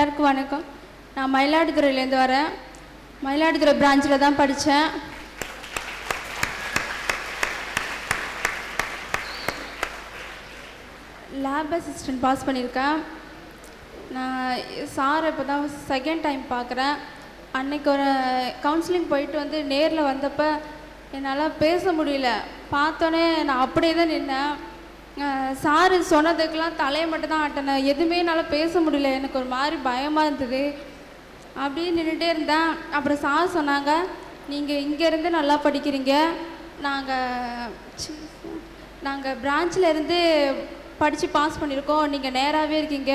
எல்லாருக்கும் வணக்கம். நான் மயிலாடுதுறையிலேருந்து வரேன். மயிலாடுதுறை பிரான்ச்சில் தான் படித்தேன் லேப் அசிஸ்டன்ட் பாஸ் பண்ணியிருக்கேன். நான் சார் இப்போ தான் செகண்ட் டைம் பார்க்குறேன் அன்னைக்கு ஒரு கவுன்சிலிங் போயிட்டு வந்து நேரில் வந்தப்போ என்னால் பேச முடியல. பார்த்தோன்னே நான் அப்படியே தான் நின்னேன். சார் சொன்னதுக்கெலாம் தலையை மட்டும் தான் ஆட்டினேன் எதுவுமே என்னால் பேச முடியல. எனக்கு ஒரு மாதிரி பயமாக இருந்தது. அப்படியே நின்றுட்டே இருந்தேன். அப்புறம் சார் சொன்னாங்க நீங்கள் இங்கேருந்து நல்லா படிக்கிறீங்க. நாங்கள் நாங்கள் பிரான்ச்சில் இருந்து படித்து பாஸ் பண்ணியிருக்கோம். நீங்கள் நேராகவே இருக்கீங்க.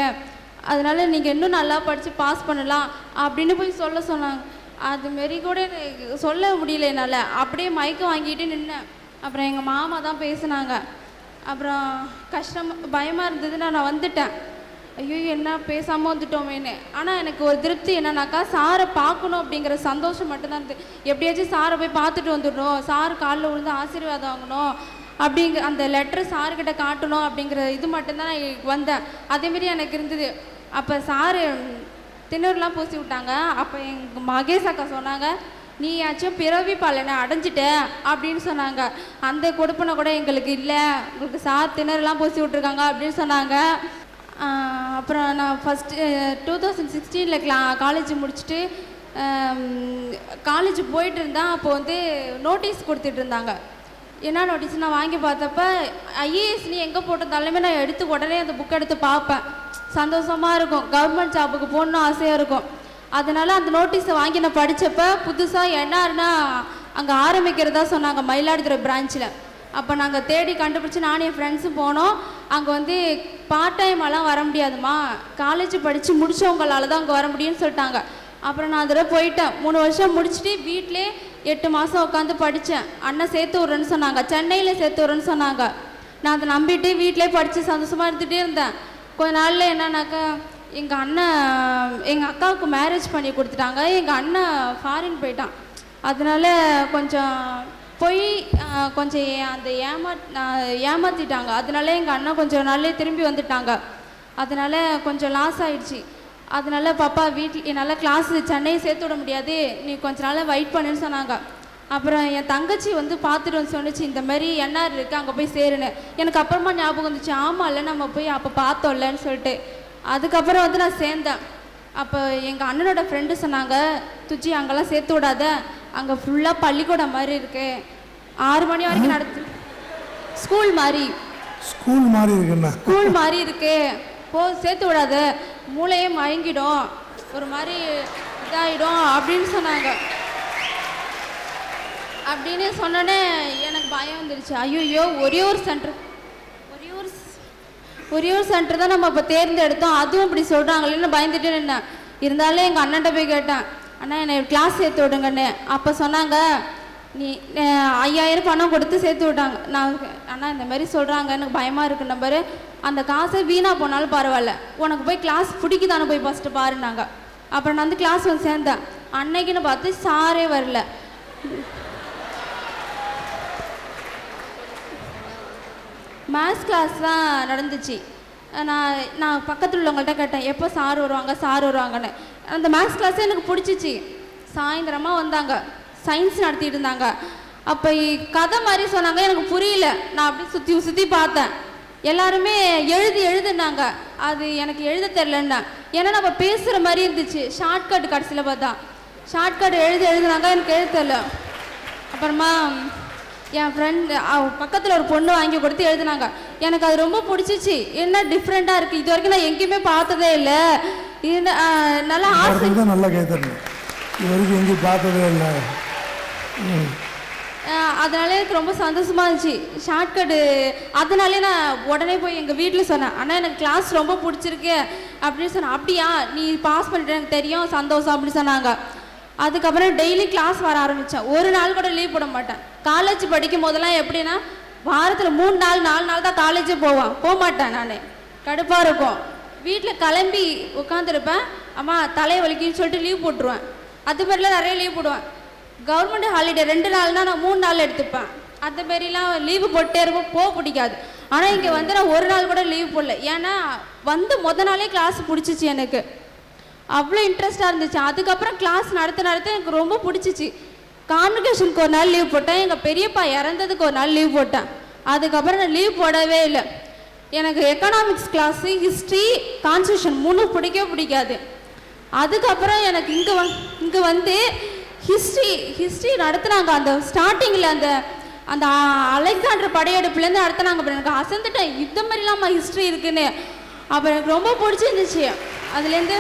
அதனால் நீங்கள் இன்னும் நல்லா படித்து பாஸ் பண்ணலாம். அப்படின்னு போய் சொல்ல சொன்னாங்க. அதுமாரி கூட எனக்கு சொல்ல முடியல என்னால். அப்படியே மயக்கம் வாங்கிட்டு நின்னேன். அப்புறம் எங்கள் மாமா தான் பேசுனாங்க. அப்புறம் கஷ்டம் பயமாக இருந்தது. நான் வந்துட்டேன். ஐயோ என்ன பேசாமல் வந்துட்டோமேன்னு. ஆனால் எனக்கு ஒரு திருப்தி என்னன்னாக்கா சாரை பார்க்கணும் அப்படிங்கிற சந்தோஷம் மட்டும்தான் இருந்தது. எப்படியாச்சும் சாரை போய் பார்த்துட்டு வந்துடணும். சார் காலில் விழுந்து ஆசீர்வாதம் வாங்கணும். அப்படிங்கிற அந்த லெட்டர் சாருக்கிட்ட காட்டணும் அப்படிங்கிற இது மட்டும்தான் நான் வந்தேன். அதேமாரி எனக்கு இருந்தது. அப்போ சாரு திண்ணூர்லாம் பூசி விட்டாங்க. அப்போ எங்கள் மகேஷ் அக்கா சொன்னாங்க நீயாச்சும் பிறவி பலனை அடைஞ்சிட்ட அப்படின்னு சொன்னாங்க. அந்த கொடுப்பனை கூட எங்களுக்கு இல்லை. உங்களுக்கு சார் திணறலாம் பூசி விட்ருக்காங்க அப்படின்னு சொன்னாங்க. அப்புறம் நான் ஃபஸ்ட்டு டூ தௌசண்ட் சிக்ஸ்டீனில் கிளா காலேஜ் முடிச்சுட்டு காலேஜ் போயிட்டு இருந்தேன். அப்போ வந்து நோட்டீஸ் கொடுத்துட்டு இருந்தாங்க. என்ன நோட்டீஸ் நான் வாங்கி பார்த்தப்ப ஐஏஎஸ் நீ எங்கே போட்டிருந்தாலுமே நான் எடுத்து உடனே அந்த புக் எடுத்து பார்ப்பேன். சந்தோஷமாக இருக்கும். கவர்மெண்ட் ஜாபுக்கு போகணுன்னு ஆசையாக இருக்கும். அதனால் அந்த நோட்டீஸை வாங்கி நான் படித்தப்ப புதுசாக என்னாருன்னா அங்கே ஆரம்பிக்கிறதா சொன்னாங்க மயிலாடுதுறை பிரான்ச்சில் அப்போ நாங்கள் தேடி கண்டுபிடிச்சி நானும் என் ஃப்ரெண்ட்ஸும் போனோம். அங்கே வந்து பார்ட் டைமெல்லாம் வர முடியாதுமா காலேஜ் படித்து முடிச்சவங்களால தான் அங்கே வர முடியும்னு சொல்லிட்டாங்க. அப்புறம் நான் அதில் போயிட்டேன். மூணு வருஷம் முடிச்சுட்டு வீட்டிலே எட்டு மாதம் உட்காந்து படித்தேன் அண்ணன் சேர்த்து விட்றேன்னு சொன்னாங்க. சென்னையில் சேர்த்து விட்றேன்னு சொன்னாங்க. நான் அதை நம்பிட்டு வீட்டிலே படித்து சந்தோஷமாக இருந்துகிட்டே இருந்தேன். கொஞ்ச நாளில் என்னன்னாக்கா எங்கள் அண்ணன் எங்கள் அக்காவுக்கு மேரேஜ் பண்ணி கொடுத்துட்டாங்க. எங்கள் அண்ணன் ஃபாரின் போயிட்டான். அதனால கொஞ்சம் போய் கொஞ்சம் அந்த ஏமா ஏமாற்றிட்டாங்க அதனால எங்கள் அண்ணன் கொஞ்சம் நாளே திரும்பி வந்துட்டாங்க. அதனால கொஞ்சம் லாஸ் ஆயிடுச்சு. அதனால பாப்பா வீட்டில் என்னால் கிளாஸ் சென்னையை சேர்த்து விட முடியாது. நீ கொஞ்ச நாள் வெயிட் பண்ணுன்னு சொன்னாங்க. அப்புறம் என் தங்கச்சி வந்து பார்த்துட்டு வந்து சொன்னுச்சு. இந்த மாதிரி என்ஆர் இருக்குது அங்கே போய் சேருன்னு. எனக்கு அப்புறமா ஞாபகம் வந்துச்சு. ஆமாம்ல நம்ம போய் அப்போ பார்த்தோம்லன்னு சொல்லிட்டு. அதுக்கப்புறம் வந்து நான் சேர்ந்தேன். அப்போ எங்கள் அண்ணனோட ஃப்ரெண்டு சொன்னாங்க துச்சி அங்கெல்லாம் சேர்த்து விடாத. அங்கே ஃபுல்லாக பள்ளிக்கூடம் மாதிரி இருக்கு. ஆறு மணி வரைக்கும் நடத்து ஸ்கூல் மாதிரி. ஸ்கூல் மாதிரி இருக்குண்ணா ஸ்கூல் மாதிரி இருக்கு. போ சேர்த்து விடாத. மூளையே மயங்கிடும். ஒரு மாதிரி இதாயிடும் அப்படின்னு சொன்னாங்க. அப்படின்னு சொன்னோடனே எனக்கு பயம் வந்துருச்சு. ஐயோ ஒரே ஒரு சென்டர் ஒரே ஒரு சென்டர் தான் நம்ம இப்போ தேர்ந்தெடுத்தோம். அதுவும் இப்படி சொல்கிறாங்களேன்னு பயந்துட்டு நின்னேன். இருந்தாலும் எங்கள் அண்ணன்ட்ட போய் கேட்டேன். அண்ணா என்னை கிளாஸ் சேர்த்து விடுங்கன்னு. அப்போ சொன்னாங்க நீ ஐயாயிரம் பணம் கொடுத்து சேர்த்து விட்டாங்க. நான் அண்ணா இந்த மாதிரி சொல்கிறாங்க எனக்கு பயமாக இருக்கு நம்பரு. அந்த காசை வீணாக போனாலும் பரவாயில்ல. உனக்கு போய் கிளாஸ் பிடிக்குதானு போய் ஃபஸ்ட்டு பாருனாங்க அப்புறம் நான் வந்து கிளாஸ் வந்து சேர்ந்தேன். அன்னைக்குன்னு பார்த்து சாரே வரல. மேத்ஸ் கிளாஸ் தான் நடந்துச்சு. நான் நான் பக்கத்தில் உள்ளவங்கள்ட்ட கேட்டேன் எப்போ சார் வருவாங்க சார் வருவாங்கன்னு. அந்த மேத்ஸ் கிளாஸே எனக்கு பிடிச்சிச்சு. சாயந்தரமாக வந்தாங்க. சயின்ஸ் நடத்திட்டு இருந்தாங்க. அப்போ கதை மாதிரி சொன்னாங்க. எனக்கு புரியல. நான் அப்படியே சுற்றி சுற்றி பார்த்தேன். எல்லாருமே எழுதி எழுதுனாங்க. அது எனக்கு எழுத தெரிலன்னா ஏன்னா நம்ம பேசுகிற மாதிரி இருந்துச்சு. ஷார்ட்கட் கடைசியில் பார்த்தா. ஷார்ட்கட் எழுதி எழுதுனாங்க. எனக்கு எழுத தெரில அப்புறமா என் ஃப்ரெண்ட் பக்கத்தில் ஒரு பொண்ணு வாங்கி கொடுத்து எழுதுனாங்க. எனக்கு அது ரொம்ப பிடிச்சிச்சு. என்ன டிஃப்ரெண்ட்டாக இருக்குது இது வரைக்கும் நான் எங்கேயுமே பார்த்ததே இல்லை. இது நல்லா ஆசை நல்லா கேட்கணும் இது வரைக்கும் எங்கேயும் பார்த்ததே இல்லை. அதனால எனக்கு ரொம்ப சந்தோஷமா இருந்துச்சு. ஷார்ட்கட்டு அதனாலே நான் உடனே போய் எங்கள் வீட்டில் சொன்னேன் ஆனால் எனக்கு கிளாஸ் ரொம்ப பிடிச்சிருக்கு. அப்படின்னு சொன்னேன். அப்படியா? நீ பாஸ் பண்ணிட்டு எனக்கு தெரியும். சந்தோஷம். அப்படி சொன்னாங்க. அதுக்கப்புறம் டெய்லி கிளாஸ் வர ஆரம்பித்தேன் ஒரு நாள் கூட லீவ் போட மாட்டேன். காலேஜ் படிக்கும் போதெல்லாம் எப்படின்னா வாரத்தில் மூணு நாள் நாலு நாள் தான் காலேஜே போவேன். போக மாட்டேன் நான். கடுப்பாக இருக்கும். வீட்டில் கிளம்பி உட்காந்துருப்பேன் அம்மா தலையை வலிக்குன்னு சொல்லிட்டு லீவ் போட்டுருவேன். அது மாதிரிலாம் நிறைய லீவ் போடுவேன். கவர்மெண்ட் ஹாலிடே ரெண்டு நாள்னா நான் மூணு நாள் எடுத்துப்பேன். அந்த மாரிலாம் லீவு போட்டே இருக்கும் போக பிடிக்காது. ஆனால் இங்கே வந்து நான் ஒரு நாள் கூட லீவ் போடல. ஏன்னா வந்து மொதல் நாளே கிளாஸ் பிடிச்சிச்சு எனக்கு. அவ்வளோ இன்ட்ரெஸ்டாக இருந்துச்சு. அதுக்கப்புறம் கிளாஸ் நடத்த நடத்த எனக்கு ரொம்ப பிடிச்சிச்சு. கான்வெகேஷனுக்கு ஒரு நாள் லீவ் போட்டேன். எங்கள் பெரியப்பா இறந்ததுக்கு ஒரு நாள் லீவ் போட்டேன். அதுக்கப்புறம் நான் லீவ் போடவே இல்லை. எனக்கு எக்கனாமிக்ஸ் கிளாஸு ஹிஸ்ட்ரி கான்ஸ்டியூஷன் மூணு பிடிக்கவே பிடிக்காது. அதுக்கப்புறம் எனக்கு இங்கே வந் இங்கே வந்து ஹிஸ்ட்ரி ஹிஸ்ட்ரி நடத்துனாங்க. அந்த ஸ்டார்டிங்கில் அந்த அந்த அலெக்சாண்டர் படையெடுப்புலேருந்து நடத்துனாங்க. அப்புறம் எனக்கு அசந்துட்டேன். இந்த மாதிரிலாமா ஹிஸ்ட்ரி இருக்குன்னு. அப்புறம் எனக்கு ரொம்ப பிடிச்சிருந்துச்சு. அதுலேருந்து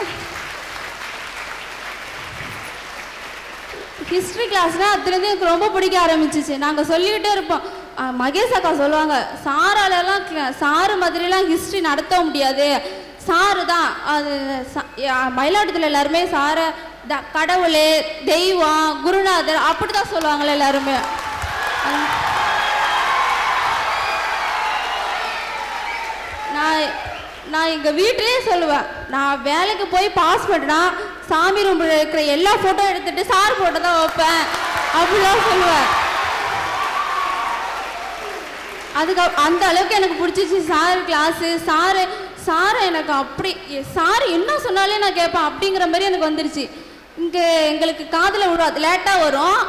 ஹிஸ்ட்ரி கிளாஸ்னால் அதுலேருந்து எனக்கு ரொம்ப பிடிக்க ஆரம்பிச்சிச்சு. நாங்கள் சொல்லிக்கிட்டே இருப்போம். மகேஷ் அக்கா சொல்லுவாங்க சாராலெல்லாம் சாரு மாதிரிலாம் ஹிஸ்ட்ரி நடத்த முடியாது. சாரு தான். அது ச- மயிலாடுதுறையில் எல்லாருமே சாரை த கடவுள் தெய்வம் குருநாதர் அப்படி தான் சொல்லுவாங்களே எல்லாருமே நான் நான் எங்கள் வீட்டிலே சொல்லுவேன். நான் வேலைக்கு போய் பாஸ் பண்ணா சாமி ரூமில் இருக்கிற எல்லா ஃபோட்டோ எடுத்துட்டு சார் ஃபோட்டோ தான் வைப்பேன். அப்படிலாம் சொல்லுவேன். அதுக்கு அந்த அளவுக்கு எனக்கு பிடிச்சிச்சு சார் கிளாஸு சாரு சார் எனக்கு அப்படி சார் என்ன சொன்னாலே நான் கேட்பேன். அப்படிங்கிற மாதிரி எனக்கு வந்துருச்சு. இங்கே எங்களுக்கு காதில் விடும் லேட்டாக வரும்.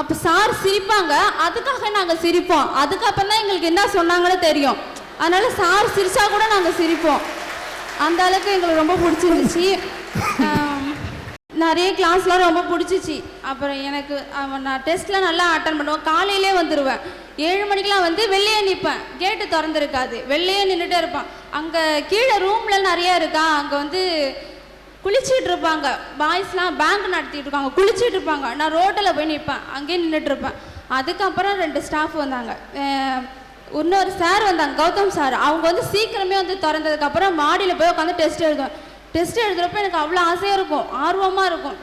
அப்போ சார் சிரிப்பாங்க. அதுக்காக நாங்கள் சிரிப்போம். அதுக்கப்புறம் தான் எங்களுக்கு என்ன சொன்னாங்கன்னு தெரியும். அதனால சார் சிரிச்சா கூட நாங்கள் சிரிப்போம். அந்த அளவுக்கு எங்களுக்கு ரொம்ப பிடிச்சிருந்துச்சு. நிறைய கிளாஸ்லாம் ரொம்ப பிடிச்சிச்சு. அப்புறம் எனக்கு நான் டெஸ்ட்லாம் நல்லா அட்டன் பண்ணுவேன். காலையிலே வந்துடுவேன் ஏழு மணிக்கெலாம் வந்து வெளியே நிற்பேன் கேட்டு திறந்துருக்காது. வெளியே நின்றுட்டே இருப்பான். அங்கே கீழே ரூம்ல நிறைய இருக்கா? அங்கே வந்து குளிச்சுட்டு இருப்பாங்க. பாய்ஸ்லாம் பேங்க் நடத்திட்டு இருக்காங்க. குளிச்சிட்டு இருப்பாங்க. நான் ரோட்டில் போய் நிற்பேன் அங்கேயே நின்றுட்டு இருப்பேன். அதுக்கப்புறம் ரெண்டு ஸ்டாஃப் வந்தாங்க. இன்னொரு சார் வந்தாங்க கௌதம் சார் அவங்க வந்து சீக்கிரமே வந்து திறந்ததுக்கப்புறம் மாடியில் போய் உட்காந்து டெஸ்ட் எழுதுவேன். டெஸ்ட் எழுதுறப்ப எனக்கு அவ்வளோ ஆசையாக இருக்கும் ஆர்வமாக இருக்கும்.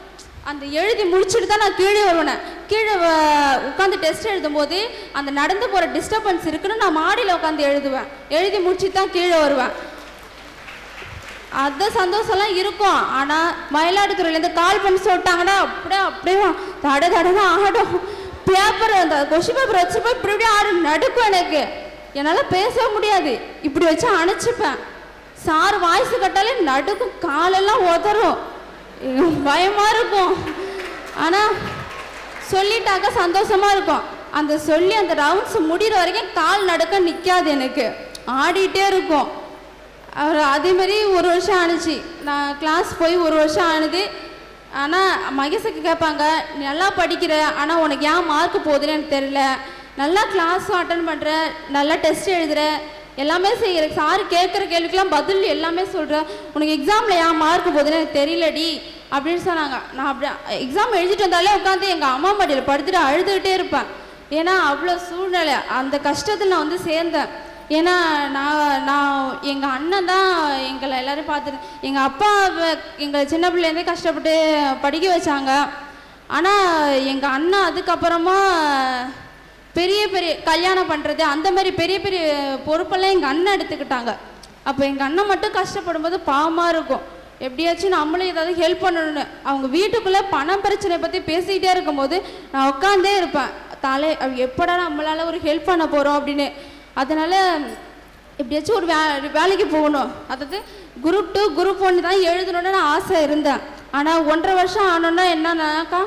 அந்த எழுதி முடிச்சுட்டு தான் நான் கீழே வருவேன். கீழே உட்காந்து டெஸ்ட் எழுதும்போது அந்த நடந்து போகிற டிஸ்டர்பன்ஸ் இருக்குன்னு நான் மாடியில் உட்காந்து எழுதுவேன். எழுதி முடிச்சுட்டு தான் கீழே வருவேன். அந்த சந்தோஷம்லாம் இருக்கும். ஆனால் மயிலாடுதுறையிலேருந்து கால் பண்ணி சொல்லிட்டாங்கன்னா அப்படியே அப்படியே தட தடவை ஆடும். பேப்பர் அந்த கொஷின் பேப்பர் வச்சு இப்படி இப்படி ஆறு நடுக்கும் எனக்கு. என்னால் பேசவே முடியாது. இப்படி வச்சு அணைச்சிப்பேன். சார் வாய்ஸ் கட்டாலே நடுக்கும் காலெல்லாம் உதறும். பயமாக இருக்கும். ஆனால் சொல்லிட்டாக்க சந்தோஷமா இருக்கும். அந்த சொல்லி அந்த ரவுண்ட்ஸ் முடிகிற வரைக்கும் கால் நடுக்க நிற்காது எனக்கு. ஆடிட்டே இருக்கும். அவர் அதே ஒரு வருஷம் ஆணுச்சு. நான் கிளாஸ் போய் ஒரு வருஷம் ஆணுது ஆனால் மகேஷுக்கு கேட்பாங்க "நீ நல்லா படிக்கிற ஆனால் உனக்கு ஏன் மார்க் போகுதுன்னு எனக்கு தெரியல. நல்லா கிளாஸும் அட்டன் பண்ணுற நல்லா டெஸ்ட் எழுதுற எல்லாமே செய்கிற சார் கேட்குற கேள்விக்கெல்லாம் பதில் எல்லாமே சொல்கிறேன் உனக்கு எக்ஸாமில் ஏன் மார்க் போகுதுன்னு எனக்கு தெரியலடி. அப்படின்னு சொன்னாங்க. நான் அப்படி எக்ஸாம் எழுதிட்டு வந்தாலே உட்காந்து எங்கள் அம்மா மடியில் படுத்துட்டு அழுதுகிட்டே இருப்பேன். ஏன்னா அவ்வளோ சூழ்நிலை. அந்த கஷ்டத்தில் நான் வந்து சேர்ந்தேன். ஏன்னா நான் நான் எங்கள் அண்ணன் தான் எங்களை எல்லாரையும் பார்த்துட்டு எங்கள் அப்பா எங்களை சின்ன பிள்ளைலேருந்தே கஷ்டப்பட்டு படிக்க வச்சாங்க. ஆனால் எங்கள் அண்ணன் அதுக்கப்புறமா பெரிய பெரிய கல்யாணம் பண்ணுறது அந்த மாதிரி பெரிய பெரிய பொறுப்பெல்லாம் எங்கள் அண்ணன் எடுத்துக்கிட்டாங்க. அப்போ எங்கள் அண்ணன் மட்டும் கஷ்டப்படும் போது பாவமாக இருக்கும். எப்படியாச்சும் நம்மளும் ஏதாவது ஹெல்ப் பண்ணணும்னு. அவங்க வீட்டுக்குள்ளே பணம் பிரச்சனை பற்றி பேசிக்கிட்டே இருக்கும்போது நான் உட்காந்தே இருப்பேன். தலை எப்படா நம்மளால் ஒரு ஹெல்ப் பண்ண போகிறோம் அப்படின்னு. அதனால் எப்படியாச்சும் ஒரு வே வேலைக்கு போகணும். அதாவது குரூப் டூ குரூப் ஒன்று தான் எழுதணும்னு நான் ஆசை இருந்தேன். ஆனால் ஒன்றரை வருஷம் ஆனோன்னா என்னன்னாக்கா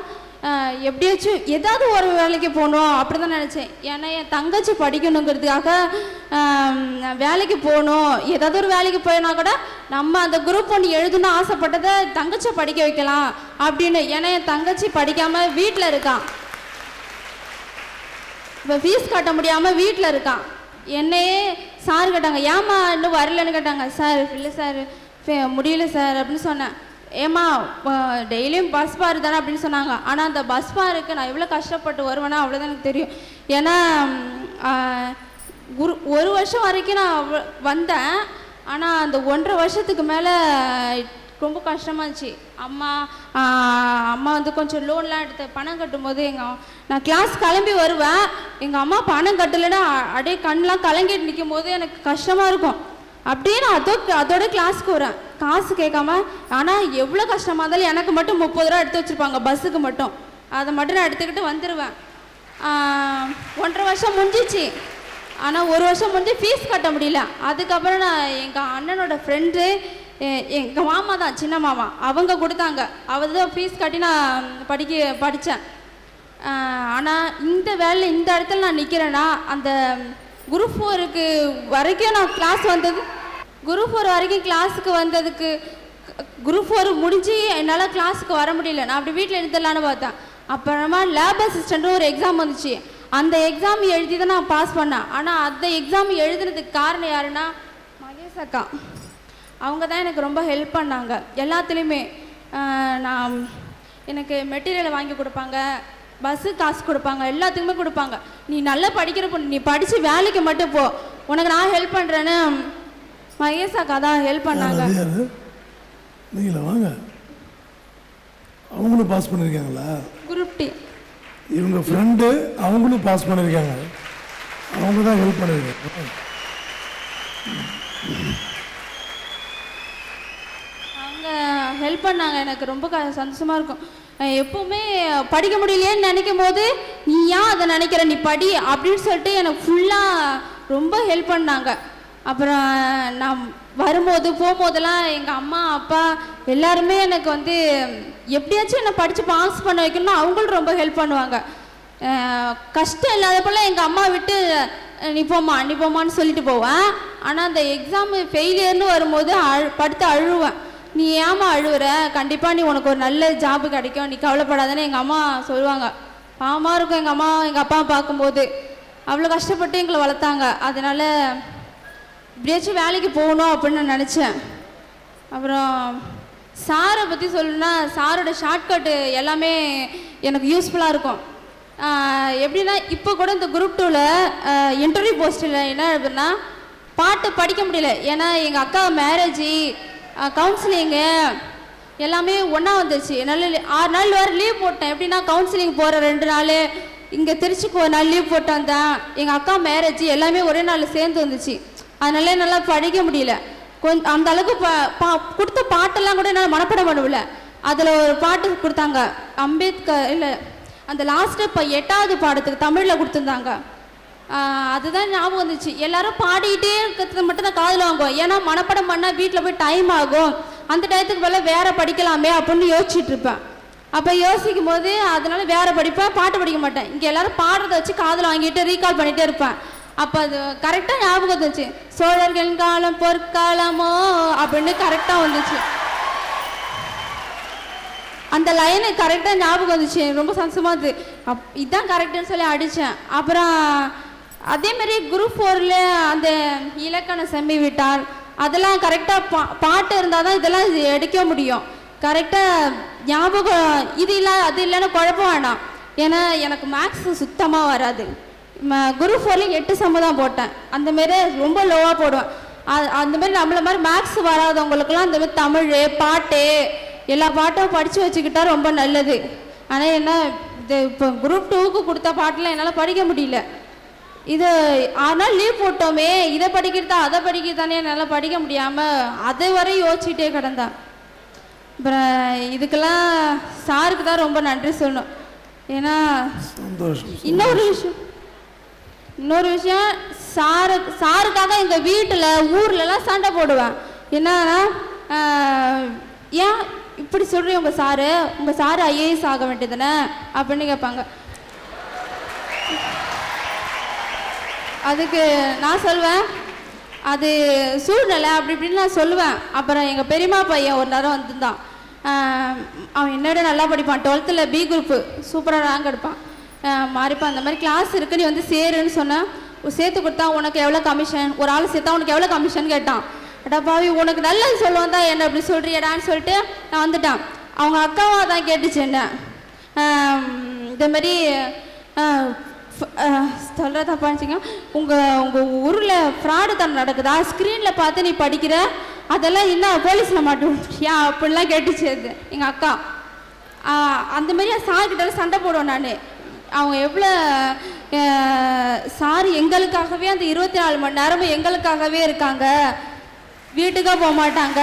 எப்படியாச்சும் ஏதாவது ஒரு வேலைக்கு போகணும் அப்படி தான் நினச்சேன். ஏன்னா என் தங்கச்சி படிக்கணுங்கிறதுக்காக வேலைக்கு போகணும். ஏதாவது ஒரு வேலைக்கு போயினா கூட நம்ம அந்த குரூப் ஒன்று எழுதணும்னு ஆசைப்பட்டதை தங்கச்சி படிக்க வைக்கலாம் அப்படின்னு. ஏன்னா என் தங்கச்சி படிக்காமல் வீட்டில் இருக்கான். இப்போ ஃபீஸ் கட்ட முடியாமல் வீட்டில் இருக்கான். என்னையே சார் கேட்டாங்க ஏம்மா இன்னும் வரலன்னு கேட்டாங்க. சார் இல்லை சார் முடியல சார் அப்படின்னு சொன்னேன். ஏம்மா டெய்லியும் பஸ் பார் தானே அப்படின்னு சொன்னாங்க. ஆனால் அந்த பஸ் பாருக்கு நான் எவ்வளோ கஷ்டப்பட்டு வருவேனா அவ்வளோதான் எனக்கு தெரியும். ஏன்னா குரு ஒரு வருஷம் வரைக்கும் நான் வந்தேன். ஆனால் அந்த ஒன்றரை வருஷத்துக்கு மேலே ரொம்ப கஷ்டமாக இருந்துச்சு அம்மா அம்மா வந்து கொஞ்சம் லோன்லாம் எடுத்து பணம் கட்டும்போது எங்கள் நான் கிளாஸ் கிளம்பி வருவேன். எங்கள் அம்மா பணம் கட்டலைன்னா அப்படியே கண்ணெலாம் கலங்கிட்டு நிற்கும் போது எனக்கு கஷ்டமாக இருக்கும். அப்படியே நான் அதோ அதோட கிளாஸ்க்கு வரேன். காசு கேட்காம ஆனால் எவ்வளோ கஷ்டமாக இருந்தாலும் எனக்கு மட்டும் முப்பது ரூபா எடுத்து வச்சுருப்பாங்க பஸ்ஸுக்கு மட்டும். அதை மட்டும் நான் எடுத்துக்கிட்டு வந்துடுவேன் ஒன்றரை வருஷம் முடிஞ்சிச்சு. ஆனால் ஒரு வருஷம் முடிஞ்சு ஃபீஸ் கட்ட முடியல. அதுக்கப்புறம் நான் எங்கள் அண்ணனோட ஃப்ரெண்டு எங்கள் மாமா தான் சின்ன மாமா. அவங்க கொடுத்தாங்க. அவர் தான் ஃபீஸ் கட்டி நான் படிக்க படித்தேன் ஆனால் இந்த வேலை இந்த இடத்துல நான் நிற்கிறேன்னா அந்த குரூப் ஃபோருக்கு வரைக்கும் நான் கிளாஸ் வந்தது. குரூப் ஃபோர் வரைக்கும் கிளாஸுக்கு வந்ததுக்கு குரூப் ஃபோர் முடிஞ்சு என்னால் கிளாஸுக்கு வர முடியல. நான் அப்படி வீட்டில் எடுத்துடலான்னு பார்த்தேன். அப்புறமா லேப் அசிஸ்டண்ட்னு ஒரு எக்ஸாம் வந்துச்சு. அந்த எக்ஸாம் எழுதி தான் நான் பாஸ் பண்ணேன். ஆனால் அந்த எக்ஸாம் எழுதுனதுக்கு காரணம் யாருன்னா மகேஷ் அக்கா. அவங்க தான் எனக்கு ரொம்ப ஹெல்ப் பண்ணாங்க. எல்லாத்துலேயுமே நான் எனக்கு மெட்டீரியல் வாங்கி கொடுப்பாங்க பஸ்ஸு காசு கொடுப்பாங்க எல்லாத்துக்குமே கொடுப்பாங்க. நீ நல்லா படிக்கிற பொண்ணு நீ படித்து வேலைக்கு மட்டும் போ. உனக்கு நான் ஹெல்ப் பண்ணுறேன்னு மகேஷ் அக்கா தான் ஹெல்ப் பண்ணாங்க. நீங்களா? வாங்க. அவங்களும் பாஸ் பண்ணியிருக்காங்களா குரூப் டி இவங்க ஃப்ரெண்டு அவங்களும் பாஸ் பண்ணியிருக்காங்க அவங்க தான் ஹெல்ப் பண்ணியிருக்காங்க அவங்க ஹெல்ப் பண்ணாங்க. எனக்கு ரொம்ப க சந்தோஷமாக இருக்கும். எப்போவுமே எப்பவுமே படிக்க முடியலையேன்னு நினைக்கும் போது நீ ஏன் அதை நினைக்கிற? நீ படி அப்படின்னு சொல்லிட்டு எனக்கு ஃபுல்லாக ரொம்ப ஹெல்ப் பண்ணாங்க. அப்புறம் நான் வரும்போது போகும்போதெல்லாம் எங்கள் அம்மா அப்பா எல்லாருமே எனக்கு வந்து எப்படியாச்சும் என்னை படித்து பாஸ் பண்ண வைக்கணும்னு அவங்களும் ரொம்ப ஹெல்ப் பண்ணுவாங்க. கஷ்டம் கஷ்டம் இல்லாதப்பெல்லாம் எங்கள் அம்மா விட்டு அஹ் நீ போம்மா நீ சொல்லிட்டு போவேன். ஆனால் அந்த எக்ஸாம் ஃபெயிலியர்னு வரும்போது அழு படுத்து அழுவேன். நீ ஏமா அழுவுற? கண்டிப்பாக நீ உனக்கு ஒரு நல்ல ஜாப் கிடைக்கும். நீ கவலைப்படாதன்னு எங்கள் அம்மா சொல்லுவாங்க. பாவமாக இருக்கும் எங்கள் அம்மா எங்கள் அப்பா பார்க்கும்போது. அவ்வளோ கஷ்டப்பட்டு எங்களை வளர்த்தாங்க. அதனால இப்படியாச்சும் வேலைக்கு போகணும் அப்படின்னு நான் நினச்சேன். அப்புறம் சாரை பற்றி சொல்லணும்னா சாரோட ஷார்ட்கட்டு எல்லாமே எனக்கு யூஸ்ஃபுல்லாக இருக்கும். எப்படின்னா இப்போ கூட இந்த குரூப் டூவில் இன்டர்வியூ போஸ்ட்டில் என்ன எழுதுனா பாட்டு படிக்க முடியல. ஏன்னா எங்கள் அக்கா மேரேஜி கவுன்சிலிங்கு எல்லாமே ஒன்றா வந்துச்சு என்னால் ஆறு நாள் வேறு லீவ் போட்டேன். எப்படின்னா கவுன்சிலிங் போகிற ரெண்டு நாள் இங்கே திருச்சிக்கு ஒரு நாள் லீவ் போட்டு வந்தேன். எங்கள் அக்கா மேரேஜ் எல்லாமே ஒரே நாள் சேர்ந்து வந்துச்சு. அதனால என்னால் படிக்க முடியல. கொஞ்சம் அந்த அளவுக்கு பா பா கொடுத்த பாட்டெல்லாம் கூட என்னால் மனப்படம் பண்ண முடியல. அதில் ஒரு பாட்டு கொடுத்தாங்க அம்பேத்கர் இல்லை அந்த லாஸ்ட்டு இப்போ எட்டாவது பாடத்துக்கு தமிழில் கொடுத்துருந்தாங்க. அதுதான் ஞாபகம் வந்துச்சு. எல்லாரும் பாடிக்கிட்டே இருக்கிறது மட்டும் தான் காதில் வாங்குவோம். ஏன்னா மனப்படம் பண்ணால் வீட்டில் போய் டைம் ஆகும். அந்த டயத்துக்கு போல வேற படிக்கலாமே அப்படின்னு யோசிச்சுட்டு இருப்பேன். அப்போ யோசிக்கும் போது அதனால வேற படிப்பேன் பாட்டு படிக்க மாட்டேன். இங்கே எல்லாரும் பாடுறத வச்சு காதில் வாங்கிட்டு ரீகால் பண்ணிகிட்டே இருப்பேன். அப்போ அது கரெக்டாக ஞாபகம் வந்துச்சு. சோழர்கள் காலம் பொற்காலமோ அப்படின்னு கரெக்டாக வந்துச்சு. அந்த லைனு கரெக்டாக ஞாபகம் வந்துச்சு. ரொம்ப சந்தோஷமா இருந்துச்சு அப் இதான் கரெக்டுன்னு சொல்லி அடித்தேன் அப்புறம் அதே மாதிரி குரூப் ஃபோரில் அந்த இலக்கண செம்மி விட்டார் அதெல்லாம் கரெக்டாக பா பாட்டு இருந்தால் தான் இதெல்லாம் இது எடுக்க முடியும். கரெக்டாக ஞாபகம் இது இல்லை அது இல்லைன்னு குழப்பம் வேண்டாம் ஏன்னா எனக்கு மேக்ஸ் சுத்தமாக வராது. குரூப் ஃபோர்லேயும் எட்டு சம்ம தான் போட்டேன். அந்த மாரி ரொம்ப லோவாக போடுவேன். அ- அந்த மாதிரி நம்மள மாதிரி மேக்ஸ் வராதவங்களுக்குலாம் அந்தமாதிரி தமிழ் பாட்டு எல்லா பாட்டும் படித்து வச்சுக்கிட்டா ரொம்ப நல்லது. ஆனால் என்ன இது இப்போ குரூப் டூவுக்கு கொடுத்த பாட்டெலாம் என்னால் படிக்க முடியல. இது ஆனால் லீவ் போட்டோமே இதை படிக்கிறதா அதை படிக்கிறதானே என்னால் படிக்க முடியாமல் அதை வரை யோசிச்சுட்டே கிடந்தேன். அப்புறம் இதுக்கெல்லாம் சாருக்கு தான் ரொம்ப நன்றி சொல்லணும். ஏன்னா இன்னொரு விஷயம் இன்னொரு விஷயம் சாரு சாருக்காக எங்கள் வீட்டில் ஊர்லலாம் சண்டை போடுவேன். என்னன்னா ஏன் இப்படி சொல்கிறீங்க உங்கள் சாரு? உங்கள் சாரு ஐஏஎஸ் ஆக வேண்டியதுதானே? அப்படின்னு கேட்பாங்க. அதுக்கு நான் சொல்வேன் அது சூழ்நிலை அப்படி இப்படின்னு நான் சொல்லுவேன். அப்புறம் எங்கள் பெரியம்மா பையன் ஒரு நேரம் வந்திருந்தான் அவன் என்னோட நல்லா படிப்பான்? டுவெல்த்தில் பி குரூப்பு சூப்பராக ரேங்க் எடுப்பான். மாறிப்பான். அந்த மாதிரி கிளாஸ் இருக்கு நீ வந்து சேருன்னு சொன்னேன் சேர்த்து கொடுத்தா உனக்கு எவ்வளோ கமிஷன் ஒரு ஆள் சேர்த்தா உனக்கு எவ்வளோ கமிஷன் கேட்டான். அடப்பாவி உனக்கு நல்லது சொல்லுவான் தான் என்ன அப்படி சொல்கிறியடான்னு சொல்லிட்டு நான் வந்துட்டான். அவங்க அக்காவாக தான் கேட்டுச்சு என்ன. இந்த மாதிரி சொல்கிறத தப்பாச்சுங்க உங்கள் உங்கள் ஊரில் ஃப்ராடு தான் நடக்குதா? ஸ்க்ரீனில் பார்த்து நீ படிக்கிற? அதெல்லாம் என்ன போலீஸில் மாட்டுவியா அப்படிலாம் கேட்டுச்சு அது எங்கள் அக்கா. அந்த மாதிரியா சார்கிட்ட சண்டை போடுவேன் நான். அவங்க எவ்வளோ சார் எங்களுக்காகவே அந்த இருபத்தி நாலு மணி நேரமும் எங்களுக்காகவே இருக்காங்க. வீட்டுக்காக போக மாட்டாங்க.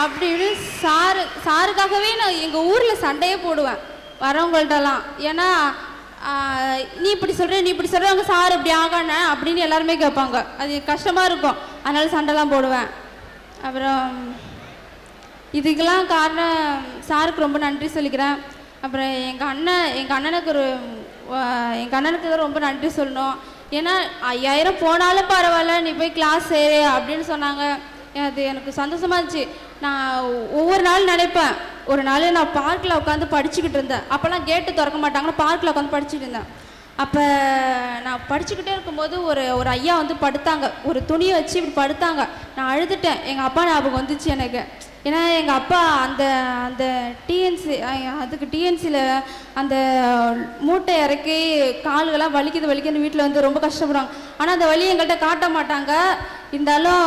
அப்படின்னு சாரு சாருக்காகவே நான் எங்கள் ஊரில் சண்டையே போடுவேன் வரவங்கள்ட்டலாம். ஏன்னா நீ இப்படி சொல்கிற நீ இப்படி சொல்கிறவங்க சார் இப்படி ஆகான அப்படின்னு எல்லாருமே கேட்பாங்க. அது கஷ்டமாக இருக்கும். அதனால் சண்டைலாம் போடுவேன். அப்புறம் இதுக்கெல்லாம் காரணம் சாருக்கு ரொம்ப நன்றி சொல்லிக்கிறேன். அப்புறம் எங்கள் அண்ணன் எங்கள் அண்ணனுக்கு ஒரு எங்கள் அண்ணனுக்கு தான் ரொம்ப நன்றி சொல்லணும். ஏன்னா ஐயாயிரம் போனாலும் பரவாயில்ல நீ போய் கிளாஸ் சேரு அப்படின்னு சொன்னாங்க. அது எனக்கு சந்தோஷமாக இருந்துச்சு. நான் ஒவ்வொரு நாள் நினைப்பேன். ஒரு நாள் நான் பார்க்கில் உட்காந்து படிச்சுக்கிட்டு இருந்தேன். அப்போல்லாம் கேட்டு திறக்க மாட்டாங்கன்னு பார்க்கில் உட்காந்து படிச்சுட்டு இருந்தேன். அப்போ நான் படிச்சுக்கிட்டே இருக்கும்போது ஒரு ஒரு ஐயா வந்து படுத்தாங்க. ஒரு துணியை வச்சு இப்படி படுத்தாங்க. நான் அழுதுட்டேன். எங்கள் அப்பா ஞாபகம் வந்துச்சு எனக்கு. ஏன்னா எங்கள் அப்பா அந்த அந்த டிஎன்சி அதுக்கு டிஎன்சியில் அந்த மூட்டை இறக்கி கால்களாம் வலிக்குது வலிக்குதுன்னு வீட்டில் வந்து ரொம்ப கஷ்டப்படுவாங்க. ஆனால் அந்த வழி எங்கள்கிட்ட காட்ட மாட்டாங்க. இருந்தாலும்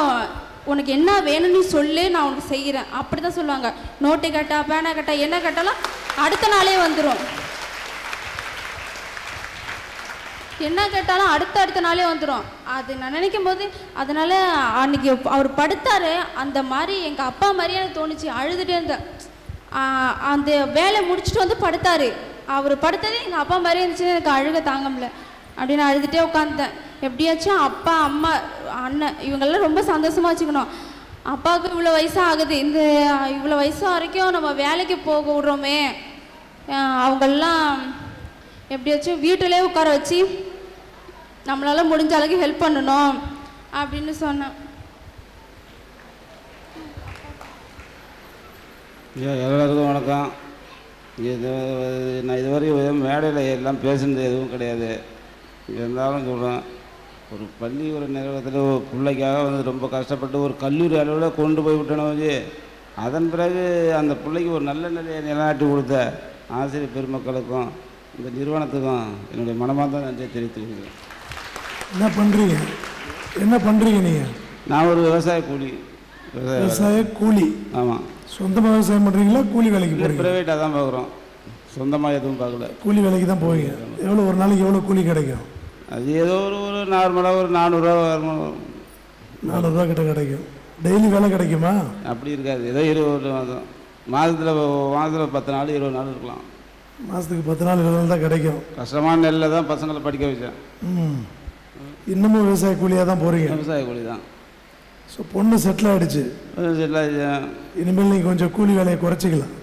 உனக்கு என்ன வேணும்னு சொல்லு நான் உனக்கு செய்கிறேன். அப்படி தான் சொல்லுவாங்க. நோட்டு கட்டா பேனா கட்டா என்ன கேட்டாலும் அடுத்த நாளே வந்துடும் என்ன கேட்டாலும் அடுத்த அடுத்த நாளே வந்துடும் அது நான் நினைக்கும் போது அதனால அன்னைக்கு அவர் படுத்தாரு. அந்த மாதிரி எங்கள் அப்பா மாதிரியே எனக்கு தோணுச்சு. அழுதுகிட்டே இருந்தேன். அந்த வேலை முடிச்சுட்டு வந்து படுத்தாரு. அவர் படுத்ததே எங்கள் அப்பா மாதிரியே இருந்துச்சுன்னு எனக்கு அழுக தாங்க முடியல. அப்படின்னு அழுதுகிட்டே உட்காந்தேன் எப்படியாச்சும் அப்பா அம்மா அண்ணன் இவங்கெல்லாம் ரொம்ப சந்தோஷமாக வச்சுக்கணும். அப்பாவுக்கு இவ்வளோ வயசு ஆகுது இந்த இவ்வளோ வயசு வரைக்கும் நம்ம வேலைக்கு போக விடுறோமே. அவங்கெல்லாம் எப்படியாச்சும் வீட்டிலே உட்கார வச்சு நம்மளால முடிஞ்ச அளவுக்கு ஹெல்ப் பண்ணணும் அப்படின்னு சொன்னேன். எல்லாருக்கும் வணக்கம். இது நான் இதுவரை எதுவும் மேடையில் எல்லாம் பேசுனது எதுவும் கிடையாது. இருந்தாலும் சொல்கிறேன் ஒரு பள்ளி ஒரு நிறுவனத்தில் ஒரு பிள்ளைக்காக வந்து ரொம்ப கஷ்டப்பட்டு ஒரு கல்லூரி அளவில் கொண்டு போய் வச்சு அதன் பிறகு அந்த பிள்ளைக்கு ஒரு நல்ல நிலையை நிலைநாட்டி கொடுத்த ஆசிரியர் பெருமக்களுக்கும் இந்த நிறுவனத்துக்கும் என்னுடைய மனமார்ந்த நன்றியை தெரிவித்துக் கொள்கிறேன் என்ன பண்ணுறீங்க என்ன பண்ணுறீங்க நீங்கள் நான் ஒரு விவசாய கூலி விவசாய கூலி. ஆமாம் சொந்தமாக விவசாயம் பண்ணுறீங்களா கூலி வேலைக்கு ப்ரைவேட்டாக தான் பார்க்குறோம். சொந்தமாக எதுவும் பார்க்கல. கூலி வேலைக்கு தான் போவீங்க. எவ்வளோ ஒரு நாளைக்கு எவ்வளோ கூலி கிடைக்கும்? அது ஏதோ ஒரு ஒரு நார்மலாக ஒரு நானூறுரூவா வருமானம் நானூறுரூவா கிட்ட கிடைக்கும். டெய்லி வேலை கிடைக்குமா? அப்படி இருக்காது. ஏதோ இருபது மாதம் மாதத்தில் மாதத்தில் பத்து நாள் இருபது நாள் இருக்கலாம். மாதத்துக்கு பத்து நாள் இருபது நாள் தான் கிடைக்கும். கஷ்டமான நெல்லில் தான் பசங்களை படிக்க வச்சேன். இன்னமும் விவசாய கூலியாக தான் போகிறீங்க விவசாய கூலி தான். ஸோ பொண்ணு செட்டில் ஆகிடுச்சு எல்லாம் இனிமேல் நீங்கள் கொஞ்சம் கூலி வேலையை குறைச்சிக்கலாம்.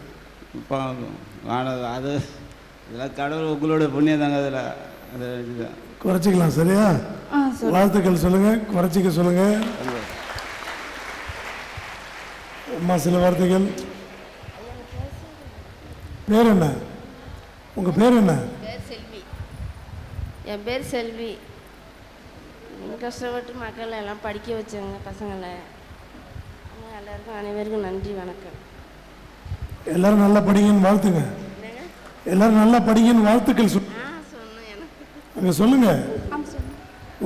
அது இதெல்லாம் கடவுள் உங்களோட புண்ணியம் தாங்க அதில். அது இதுதான். குறைச்சிக்கலாம் சரியா? வாழ்த்துக்கள் சொல்லுங்கள் குறைச்சிக்க சொல்லுங்கள் அம்மா சில வார்த்தைகள். பேர் என்ன? உங்கள் பேர் என்ன? பேர் செல்வி. என் பேர் செல்வி. கஷ்டப்பட்டு மக்களை எல்லாம் படிக்க வச்சாங்க பசங்களை. எல்லாருக்கும் அனைவருக்கும் நன்றி வணக்கம். எல்லாரும் நல்லா படிங்கன்னு வாழ்த்துங்க. எல்லாரும் நல்லா படிங்கன்னு வாழ்த்துக்கள் சொல் அங்கே சொல்லுங்கள்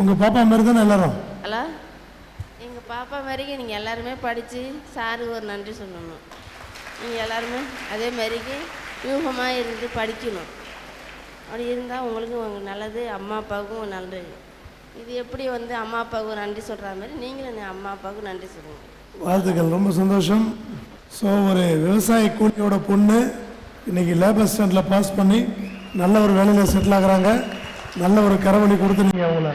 உங்கள் பாப்பா மாதிரி தானே எல்லாரும்? ஹலோ? எங்கள் பாப்பா வரைக்கும் நீங்கள் எல்லாருமே படித்து சாருக்கு ஒரு நன்றி சொல்லணும். நீங்கள் எல்லாருமே அதே மாதிரிக்கு யூகமாக இருந்து படிக்கணும். அப்படி இருந்தால் உங்களுக்கு உங்க நல்லது அம்மா அப்பாவுக்கும் நல்லது. இது எப்படி வந்து அம்மா அப்பாவுக்கு நன்றி சொல்கிற மாதிரி நீங்களும் அம்மா அப்பாவுக்கு நன்றி சொல்லுங்கள் வாழ்த்துக்கள். ரொம்ப சந்தோஷம். ஸோ ஒரு விவசாய கூலியோட பொண்ணு இன்னைக்கு லேபர் ஸ்டாண்டில் பாஸ் பண்ணி நல்ல ஒரு வேலையில் செட்டில் ஆகுறாங்க. நல்ல ஒரு கரவழி கொடுத்து நீங்கள் அவங்கள